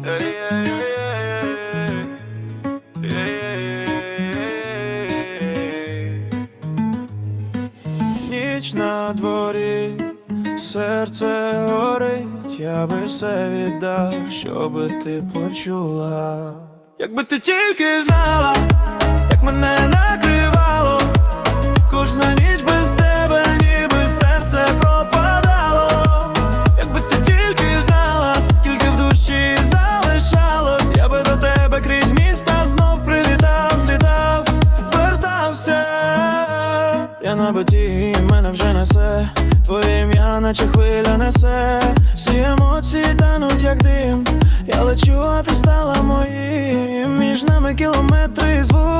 Ніч на дворі, серце горить, я би все віддав, щоби ти почула. Якби ти тільки знала, як мене накривало, Я на боті, мене вже несе. Твоє ім'я, наче хвиля несе. Всі емоції тануть, як дим. Я лечу, а ти стала моїм. Між нами кілометри звук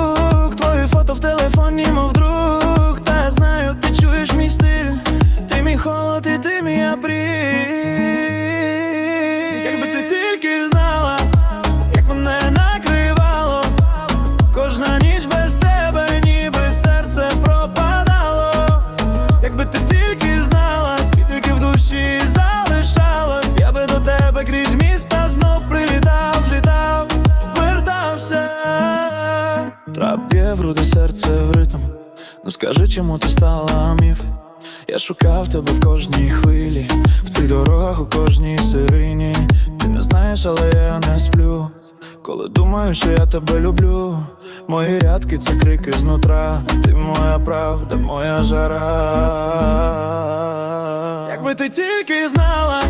груди серце в ритм. Ну скажи, чому ти стала міф? Я шукав тебе в кожній хвилі, в цих дорогах у кожній сирині. Ти не знаєш, але я не сплю. Коли думаю, що я тебе люблю, мої рядки це крики знутра. Ти моя правда, моя жара. Якби ти тільки знала,